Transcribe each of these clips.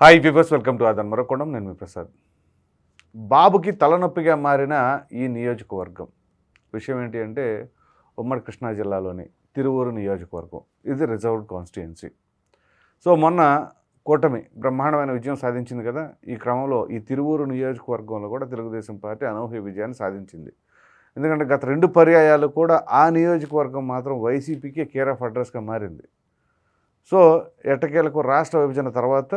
Hi viewers welcome to ఆదన్ మరొకొండం నేను మీ ప్రసాద్. బాబుకి తలనొప్పిగా మారిన ఈ నియోజకవర్గం విషయం ఏంటి అంటే ఉమ్మడి కృష్ణా జిల్లాలోని తిరువూరు నియోజకవర్గం. ఇది రిజర్వ్డ్ కాన్స్టిట్యుయెన్సీ సో మొన్న కూటమి బ్రహ్మాండమైన విజయం సాధించింది కదా? ఈ క్రమంలో ఈ తిరువూరు నియోజకవర్గంలో కూడా తెలుగుదేశం పార్టీ అనూహ్య విజయాన్ని సాధించింది. ఎందుకంటే గత రెండు పర్యాయాలు కూడా ఆ నియోజకవర్గం మాత్రం వైసీపీకి కేర్ ఆఫ్ అడ్రస్గా మారింది. సో ఎట్టకేలకు రాష్ట్ర విభజన తర్వాత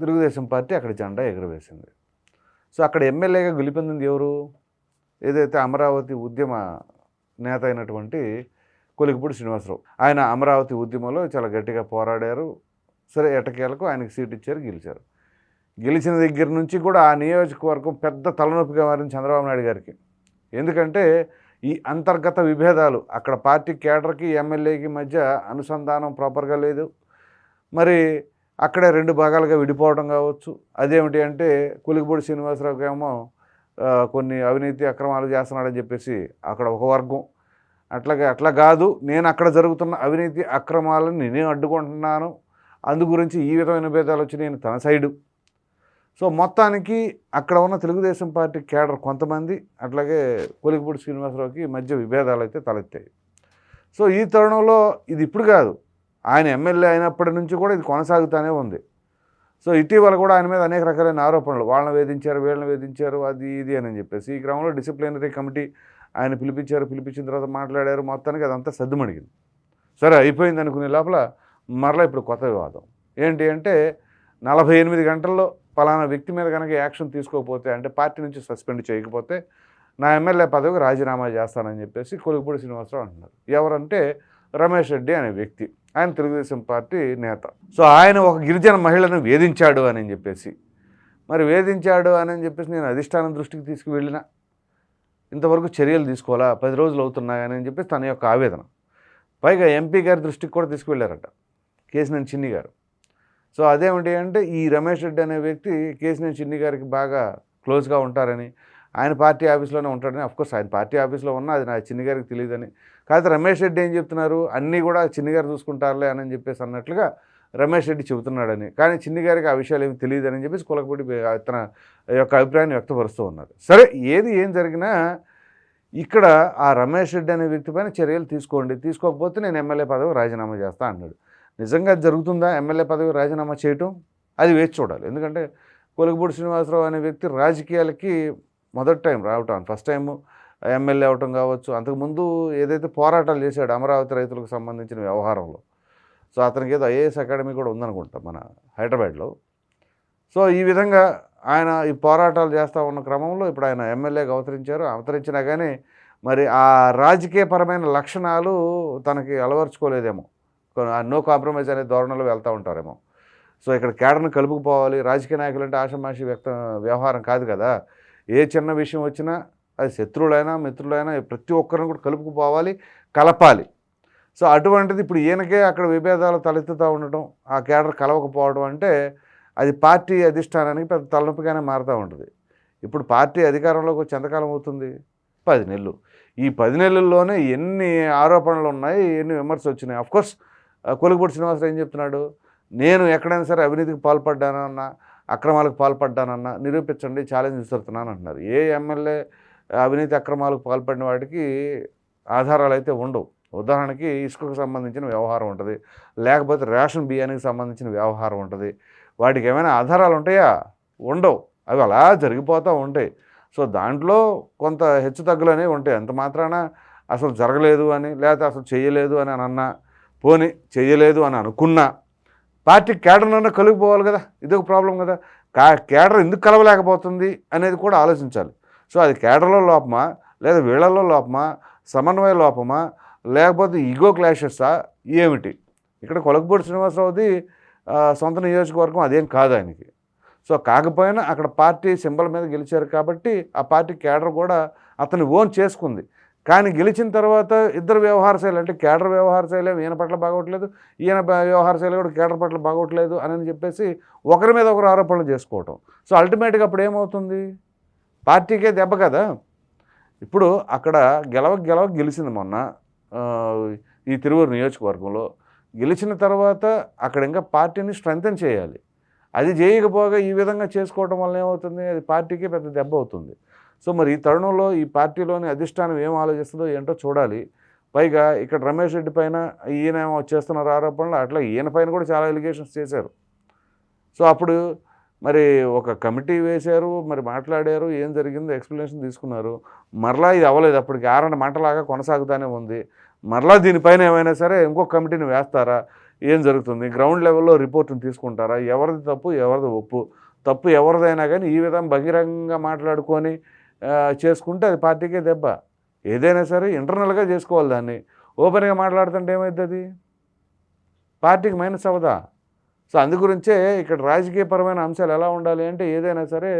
తెలుగుదేశం పార్టీ అక్కడ జెండా ఎగురవేసింది. సో అక్కడ ఎమ్మెల్యేగా గెలిపొందింది ఎవరు? ఏదైతే అమరావతి ఉద్యమ నేత అయినటువంటి కొలికిపూడి శ్రీనివాసరావు. ఆయన అమరావతి ఉద్యమంలో చాలా గట్టిగా పోరాడారు. సరే ఎటకేలకు ఆయనకి సీట్ ఇచ్చారు గెలిచారు. గెలిచిన దగ్గర నుంచి కూడా ఆ నియోజకవర్గం పెద్ద తలనొప్పిగా మారింది చంద్రబాబు నాయుడు గారికి. ఎందుకంటే ఈ అంతర్గత విభేదాలు అక్కడ పార్టీ కేడర్కి ఎమ్మెల్యేకి మధ్య అనుసంధానం ప్రాపర్గా లేదు. మరి అక్కడే రెండు భాగాలుగా విడిపోవడం కావచ్చు. అదేమిటి అంటే కులిగిపూడి శ్రీనివాసరావుకి ఏమో కొన్ని అవినీతి అక్రమాలు చేస్తున్నాడని చెప్పేసి అక్కడ ఒక వర్గం. అట్లాగే అట్లా కాదు నేను అక్కడ జరుగుతున్న అవినీతి అక్రమాలను నేను అడ్డుకుంటున్నాను. అందు గురించి ఈ విధమైన భేదాలు వచ్చి నేను తన సైడు. సో మొత్తానికి అక్కడ ఉన్న తెలుగుదేశం పార్టీ కేడర్ కొంతమంది అట్లాగే కొలిగిపూడి శ్రీనివాసరావుకి మధ్య విభేదాలు అయితే తలెత్తాయి. సో ఈ తరుణంలో ఇది ఇప్పుడు కాదు. ఆయన ఎమ్మెల్యే అయినప్పటి నుంచి కూడా ఇది కొనసాగుతూనే ఉంది. సో ఇటీవల కూడా ఆయన మీద అనేక రకాలైన ఆరోపణలు వాళ్ళని వేధించారు వీళ్ళని వేధించారు అది ఇది అని చెప్పేసి ఈ క్రమంలో డిసిప్లినరీ కమిటీ ఆయన పిలిపించారు పిలిపించిన తర్వాత మాట్లాడారు మొత్తానికి అదంతా సద్దుమణిగింది. సరే అయిపోయింది అనుకునే లోపల మరలా ఇప్పుడు కొత్త వివాదం. ఏంటి అంటే నలభై ఎనిమిది గంటల్లో పలానా వ్యక్తి మీద కనుక యాక్షన్ తీసుకోకపోతే అంటే పార్టీ నుంచి సస్పెండ్ చేయకపోతే నా ఎమ్మెల్యే పదవికి రాజీనామా చేస్తానని చెప్పేసి కొలుగుపూడి శ్రీనివాసరావు అంటున్నారు. ఎవరంటే రమేష్ రెడ్డి అనే వ్యక్తి. ఆయన తెలుగుదేశం పార్టీ నేత. సో ఆయన ఒక గిరిజన మహిళను వేధించాడు అని చెప్పేసి. మరి వేధించాడు అని చెప్పేసి నేను అధిష్టానం దృష్టికి తీసుకువెళ్ళిన ఇంతవరకు చర్యలు తీసుకోవాలా పది రోజులు అవుతున్నాయని అని చెప్పేసి తన యొక్క ఆవేదన. పైగా ఎంపీ గారి దృష్టికి కూడా తీసుకువెళ్ళారట కేసినేని చిన్ని గారు. సో అదేమిటి అంటే ఈ రమేష్ రెడ్డి అనే వ్యక్తి కేసినేని చిన్ని గారికి బాగా క్లోజ్గా ఉంటారని ఆయన పార్టీ ఆఫీస్లోనే ఉంటాడని అఫ్కోర్స్ ఆయన పార్టీ ఆఫీస్లో ఉన్నా అది నా చిన్ని గారికి తెలియదని కాకపోతే రమేష్ రెడ్డి ఏం చెప్తున్నారు? అన్నీ కూడా చిన్ని గారు చూసుకుంటారులే అని చెప్పేసి అన్నట్లుగా రమేష్ రెడ్డి చెబుతున్నాడని. కానీ చిన్ని గారికి ఆ విషయాలు ఏమి తెలియదని చెప్పేసి కులకపూడి తన యొక్క అభిప్రాయాన్ని వ్యక్తపరుస్తూ ఉన్నారు. సరే ఏది ఏం జరిగినా ఇక్కడ ఆ రమేష్ రెడ్డి అనే వ్యక్తి పైన చర్యలు తీసుకోండి. తీసుకోకపోతే నేను ఎమ్మెల్యే పదవి రాజీనామా చేస్తా అన్నాడు. నిజంగా జరుగుతుందా? ఎమ్మెల్యే పదవి రాజీనామా చేయటం? అది వేచి చూడాలి. ఎందుకంటే కొలుగుపూడి శ్రీనివాసరావు అనే వ్యక్తి రాజకీయాలకి మొదటి టైం రావటం ఫస్ట్ టైము ఎమ్మెల్యే అవటం కావచ్చు. అంతకుముందు ఏదైతే పోరాటాలు చేశాడు అమరావతి రైతులకు సంబంధించిన వ్యవహారంలో సో అతనికి ఏదో ఐఏఎస్ అకాడమీ కూడా ఉందనుకుంటా మన హైదరాబాద్లో. సో ఈ విధంగా ఆయన ఈ పోరాటాలు చేస్తూ ఉన్న క్రమంలో ఇప్పుడు ఆయన ఎమ్మెల్యేగా అవతరించారు. అవతరించినా కానీ మరి ఆ రాజకీయపరమైన లక్షణాలు తనకి అలవర్చుకోలేదేమో. నో కాంప్రమైజ్ అనే ధోరణిలో వెళ్తూ ఉంటారేమో. సో ఇక్కడ కేడర్ను కలుపుకుపోవాలి. రాజకీయ నాయకులు అంటే ఆషమాషి వ్యక్తం వ్యవహారం కాదు కదా. ఏ చిన్న విషయం వచ్చినా అది శత్రువులైనా మిత్రులైనా ప్రతి ఒక్కరిని కూడా కలుపుకుపోవాలి కలపాలి. సో అటువంటిది ఇప్పుడు ఈయనకే అక్కడ విభేదాలు తలెత్తుతూ ఉండటం ఆ కేడర్ కలవకపోవడం అంటే అది పార్టీ అధిష్టానానికి పెద్ద తలనొప్పిగానే మారుతూ ఉంటుంది. ఇప్పుడు పార్టీ అధికారంలోకి వచ్చి ఎంతకాలం అవుతుంది? పది నెలలు. ఈ పది నెలల్లోనే ఎన్ని ఆరోపణలు ఉన్నాయి ఎన్ని విమర్శలు వచ్చినాయి? అఫ్కోర్స్ కొలుగుపూడి శ్రీనివాసరావు ఏం చెప్తున్నాడు? నేను ఎక్కడైనా సరే అవినీతికి పాల్పడ్డానన్నా అక్రమాలకు పాల్పడ్డానన్నా నిరూపించండి ఛాలెంజ్ విసురుతున్నాను అంటున్నారు. ఏ ఎమ్మెల్యే అవినీతి అక్రమాలకు పాల్పడిన వాటికి ఆధారాలు అయితే ఉండవు. ఉదాహరణకి ఇసుకకు సంబంధించిన వ్యవహారం ఉంటుంది. లేకపోతే రేషన్ బియ్యానికి సంబంధించిన వ్యవహారం ఉంటుంది. వాటికి ఏమైనా ఆధారాలు ఉంటాయా? ఉండవు. అవి అలా జరిగిపోతూ ఉంటాయి. సో దాంట్లో కొంత హెచ్చు తగ్గులు అనేవి ఉంటాయి. అంత మాత్రాన అసలు జరగలేదు అని లేకపోతే అసలు చేయలేదు అని అని అన్నా పోని చేయలేదు అని అనుకున్నా పార్టీ కేడర్నన్నా కలిగిపోవాలి కదా? ఇది ఒక ప్రాబ్లం కదా? కా కేడర్ ఎందుకు కలవలేకపోతుంది అనేది కూడా ఆలోచించాలి. సో అది కేడర్లో లోపమా? లేదా వీళ్ళల్లో లోపమా? సమన్వయ లోపమా? లేకపోతే ఈగో క్లాషెస్సా? ఏమిటి? ఇక్కడ కొలకపూడి శ్రీనివాసరావుది సొంత నియోజకవర్గం అదేం కాదు ఆయనకి. సో కాకపోయినా అక్కడ పార్టీ సింబల్ మీద గెలిచారు కాబట్టి ఆ పార్టీ కేడర్ కూడా అతన్ని ఓన్ చేసుకుంది. కానీ గెలిచిన తర్వాత ఇద్దరు వ్యవహార శైలి అంటే కేడర్ వ్యవహార శైలి ఈయన పట్ల బాగోట్లేదు ఈయన వ్యవహార శైలి కూడా కేడర్ పట్ల బాగోట్లేదు అని చెప్పేసి ఒకరి మీద ఒకరు ఆరోపణలు చేసుకోవటం. సో అల్టిమేట్గా అప్పుడు ఏమవుతుంది? పార్టీకే దెబ్బ కదా. ఇప్పుడు అక్కడ గెలవ గెలవ గెలిచింది మొన్న ఈ తిరువూరు నియోజకవర్గంలో. గెలిచిన తర్వాత అక్కడ ఇంకా పార్టీని స్ట్రెంగ్తన్ చేయాలి. అది చేయకపోగా ఈ విధంగా చేసుకోవడం వల్ల ఏమవుతుంది? అది పార్టీకే పెద్ద దెబ్బ అవుతుంది. సో మరి ఈ తరుణంలో ఈ పార్టీలోని అధిష్టానం ఏం ఆలోచిస్తుందో ఏంటో చూడాలి. పైగా ఇక్కడ రమేష్ రెడ్డి పైన ఈయన చేస్తున్నారు ఆరోపణలు అట్లా ఈయన పైన కూడా చాలా ఎలిగేషన్స్ చేశారు. సో అప్పుడు మరి ఒక కమిటీ వేశారు మరి మాట్లాడారు ఏం జరిగిందో ఎక్స్ప్లెనేషన్ తీసుకున్నారు. మరలా ఇది అవ్వలేదు. అప్పటికి ఆరణ మంటలాగా కొనసాగుతూనే ఉంది. మరలా దీనిపైన ఏమైనా సరే ఇంకో కమిటీని వేస్తారా? ఏం జరుగుతుంది? గ్రౌండ్ లెవెల్లో రిపోర్ట్ని తీసుకుంటారా? ఎవరిది తప్పు ఎవరిది ఒప్పు? తప్పు ఎవరిదైనా కానీ ఈ విధంగా బహిరంగంగా మాట్లాడుకొని చేసుకుంటే అది పార్టీకే దెబ్బ. ఏదైనా సరే ఇంటర్నల్గా చేసుకోవాలి దాన్ని. ఓపెన్గా మాట్లాడుతుంటే ఏమవుతుంది పార్టీకి మైనస్ అవ్వదా? సో అందు గురించే ఇక్కడ రాజకీయపరమైన అంశాలు ఎలా ఉండాలి అంటే ఏదైనా సరే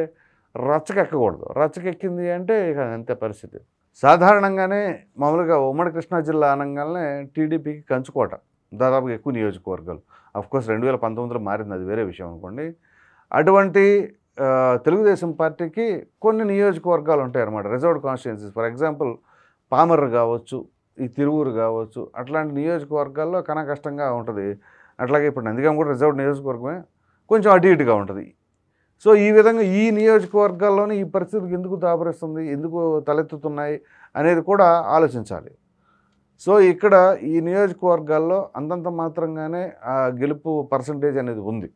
రచ్చకెక్కకూడదు. రచ్చకెక్కింది అంటే ఇక అంతే పరిస్థితి. సాధారణంగానే మామూలుగా ఉమ్మడి కృష్ణా జిల్లా అనగానే టీడీపీకి కంచుకోట దాదాపుగా ఎక్కువ నియోజకవర్గాలు. అఫ్కోర్స్ రెండు వేల పంతొమ్మిదిలో మారింది. అది వేరే విషయం అనుకోండి. అటువంటి తెలుగుదేశం పార్టీకి కొన్ని నియోజకవర్గాలు ఉంటాయి అన్నమాట reserved constituencies for example palmar కావచ్చు ఈ తిరువూరు కావచ్చు అట్లాంటి నియోజకవర్గాల్లో కన కష్టంగా ఉంటుంది. అట్లాగే ఇప్పుడు నందిగం కూడా రిజర్వ్డ్ నియోజకవర్గమే కొంచెం అటు ఇటుగా ఉంటుంది. సో ఈ విధంగా ఈ నియోజకవర్గాల్లోనే ఈ పరిస్థితికి ఎందుకు దాపరిస్తుంది ఎందుకు తలెత్తుతున్నాయి అనేది కూడా ఆలోచించాలి. సో ఇక్కడ ఈ నియోజకవర్గాల్లో అంతంత మాత్రంగానే ఆ గెలుపు పర్సంటేజ్ అనేది ఉంది.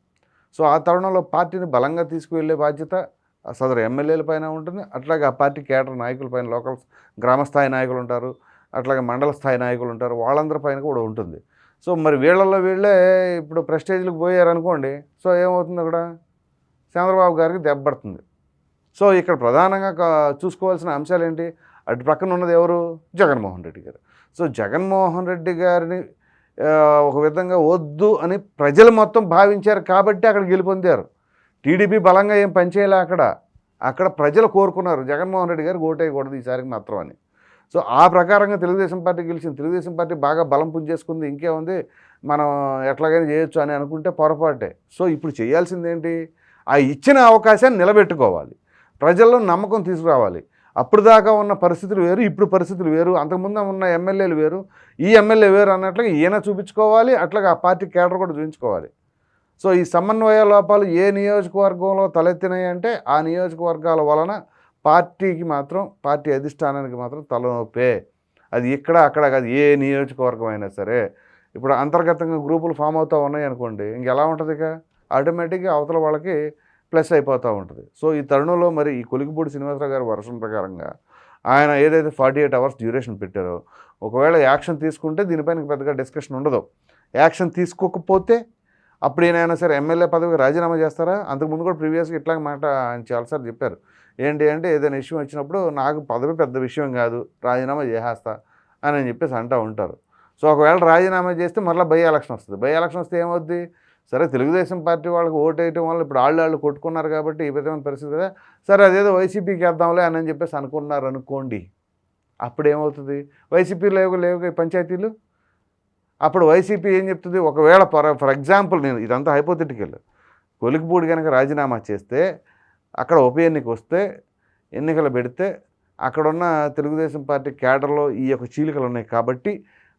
సో ఆ తరుణంలో పార్టీని బలంగా తీసుకువెళ్ళే బాధ్యత సదరు ఎమ్మెల్యేల పైన ఉంటుంది. అట్లాగే ఆ పార్టీ కేటర్ నాయకుల పైన లోకల్ గ్రామ స్థాయి నాయకులు ఉంటారు. అట్లాగే మండల స్థాయి నాయకులు ఉంటారు. వాళ్ళందరి పైన కూడా ఉంటుంది. సో మరి వీళ్ళల్లో వీళ్ళే ఇప్పుడు ప్రెస్టేజ్లకు పోయారనుకోండి సో ఏమవుతుంది అక్కడ? చంద్రబాబు గారికి దెబ్బడుతుంది సో ఇక్కడ ప్రధానంగా కా- చూసుకోవాల్సిన అంశాలు ఏంటి అటు పక్కన ఉన్నది ఎవరు? జగన్మోహన్ రెడ్డి గారు. సో జగన్మోహన్ రెడ్డి గారిని ఒక విధంగా వద్దు అని ప్రజలు మొత్తం భావించారు కాబట్టి అక్కడ గెలుపొందారు. టీడీపీ బలంగా ఏం పనిచేయలే అక్కడ. అక్కడ ప్రజలు కోరుకున్నారు. జగన్మోహన్ రెడ్డి గారు ఓటేయకూడదు ఈసారికి మాత్రం అని. సో ఆ ప్రకారంగా తెలుగుదేశం పార్టీ గెలిచింది. తెలుగుదేశం పార్టీ బాగా బలం పుంజేసుకుంది. ఇంకేముంది? మనం ఎట్లాగైనా చేయొచ్చు అని అనుకుంటే పొరపాటే. సో ఇప్పుడు చేయాల్సింది ఏంటి ఆ ఇచ్చిన అవకాశాన్ని నిలబెట్టుకోవాలి. ప్రజల్లో నమ్మకం తీసుకురావాలి. అప్పుడు దాకా ఉన్న పరిస్థితులు వేరు ఇప్పుడు పరిస్థితులు వేరు అంతకుముందు ఉన్న ఎమ్మెల్యేలు వేరు. ఈ ఎమ్మెల్యే వేరు అన్నట్లుగా ఈయన చూపించుకోవాలి అట్లాగే ఆ పార్టీ కేడర్ కూడా చూపించుకోవాలి. సో ఈ సమన్వయ లోపాలు ఏ నియోజకవర్గంలో తలెత్తినాయి అంటే ఆ నియోజకవర్గాల వలన పార్టీకి మాత్రం పార్టీ అధిష్టానానికి మాత్రం తలనొప్పే. అది ఇక్కడ అక్కడ కాదు ఏ నియోజకవర్గం అయినా సరే. ఇప్పుడు అంతర్గతంగా గ్రూపులు ఫామ్ అవుతూ ఉన్నాయి అనుకోండి ఇంకెలా ఉంటుంది ఇక? ఆటోమేటిక్గా అవతల వాళ్ళకి ప్లస్ అయిపోతూ ఉంటుంది. సో ఈ తరుణంలో మరి ఈ కొలికిపూడి శ్రీనివాసరావు గారి వర్షం ప్రకారంగా ఆయన ఏదైతే ఫార్టీ ఎయిట్ అవర్స్ డ్యూరేషన్ పెట్టారో ఒకవేళ యాక్షన్ తీసుకుంటే దీనిపైన పెద్దగా డిస్కషన్ ఉండదు. యాక్షన్ తీసుకోకపోతే అప్పుడు ఏనైనా సరే ఎమ్మెల్యే పదవికి రాజీనామా చేస్తారా? అంతకుముందు కూడా ప్రీవియస్గా ఇట్లా మాట ఆయన చాలాసార్లు చెప్పారు. ఏంటి అంటే ఏదైనా ఇష్యూ వచ్చినప్పుడు నాకు పదవి పెద్ద విషయం కాదు రాజీనామా చేసేస్తా అని అని చెప్పేసి అంటూ ఉంటారు. సో ఒకవేళ రాజీనామా చేస్తే మళ్ళీ బై ఎలక్షన్ వస్తుంది. బై ఎలక్షన్ వస్తే ఏమవుద్ది? సరే తెలుగుదేశం పార్టీ వాళ్ళకి ఓటు వేయటం వల్ల ఇప్పుడు వాళ్ళు వాళ్ళు కొట్టుకున్నారు కాబట్టి ఈ విధమైన పరిస్థితి కదా. సరే అదేదో వైసీపీకి వేద్దాంలే అని అని చెప్పేసి అనుకున్నారు అనుకోండి అప్పుడు ఏమవుతుంది వైసీపీ లేవు లేవు పంచాయతీలు. అప్పుడు వైసీపీ ఏం చెప్తుంది? ఒకవేళ ఫర్ ఫర్ ఎగ్జాంపుల్ నేను ఇదంతా హైపోథెటికల్. కొలికిపూడి కనుక రాజీనామా చేస్తే అక్కడ ఉప ఎన్నిక వస్తే ఎన్నికలు పెడితే అక్కడున్న తెలుగుదేశం పార్టీ క్యాడర్లో ఈ యొక్క చీలికలు ఉన్నాయి కాబట్టి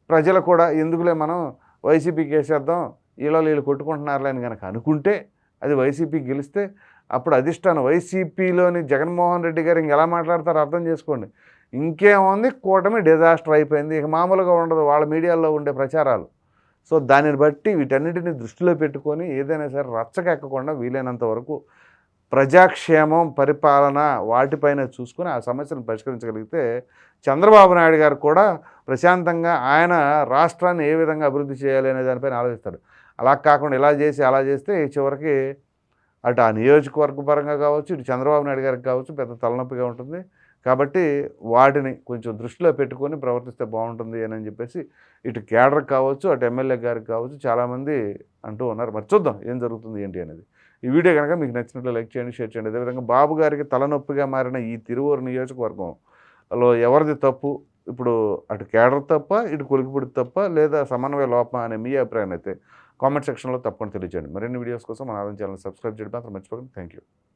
ప్రజలు కూడా ఎందుకులే మనం వైసీపీకి వేసేద్దాం ఇలా వీళ్ళు కొట్టుకుంటున్నారులే అని కనుక అనుకుంటే అది వైసీపీ గెలిస్తే అప్పుడు అధిష్టానం వైసీపీలోని జగన్మోహన్ రెడ్డి గారు ఇంకెలా మాట్లాడతారో అర్థం చేసుకోండి. ఇంకేముంది? కూటమి డిజాస్టర్ అయిపోయింది. ఇక మామూలుగా ఉండదు. వాళ్ళ మీడియాలో ఉండే ప్రచారాలు. సో దానిని బట్టి వీటన్నిటిని దృష్టిలో పెట్టుకొని ఏదైనా సరే రచ్చకెక్కకుండా వీలైనంత వరకు ప్రజాక్షేమం పరిపాలన వాటిపైన చూసుకొని ఆ సమస్యను పరిష్కరించగలిగితే చంద్రబాబు నాయుడు గారు కూడా ప్రశాంతంగా ఆయన రాష్ట్రాన్ని ఏ విధంగా అభివృద్ధి చేయాలి అనే దానిపైన ఆలోచిస్తాడు. అలా కాకుండా ఇలా చేసి అలా చేస్తే చివరికి అటు ఆ నియోజకవర్గ పరంగా కావచ్చు ఇటు చంద్రబాబు నాయుడు గారికి కావచ్చు పెద్ద తలనొప్పిగా ఉంటుంది. కాబట్టి వాటిని కొంచెం దృష్టిలో పెట్టుకొని ప్రవర్తిస్తే బాగుంటుంది అని చెప్పేసి ఇటు కేడర్ కావచ్చు అటు ఎమ్మెల్యే గారికి కావచ్చు చాలామంది అంటూ ఉన్నారు. మరి చూద్దాం ఏం జరుగుతుంది ఏంటి అనేది. ఈ వీడియో కనుక మీకు నచ్చినట్లు లైక్ చేయండి షేర్ చేయండి. అదేవిధంగా బాబు గారికి తలనొప్పిగా మారిన ఈ తిరువూరు నియోజకవర్గంలో ఎవరిది తప్పు? ఇప్పుడు అటు కేడర్ తప్ప ఇటు కొలికిపూడి తప్ప లేదా సమన్వయ లోపం అనే మీ అభిప్రాయం అయితే కామెంట్ సెక్షన్లో తప్పకుండా తెలియజేయండి మరిన్ని వీడియోస్ కోసం మన ఆదాయం ఛానల్ సబ్స్క్రైబ్ చేయడం మాత్రం మర్చిపోకండి. Thank you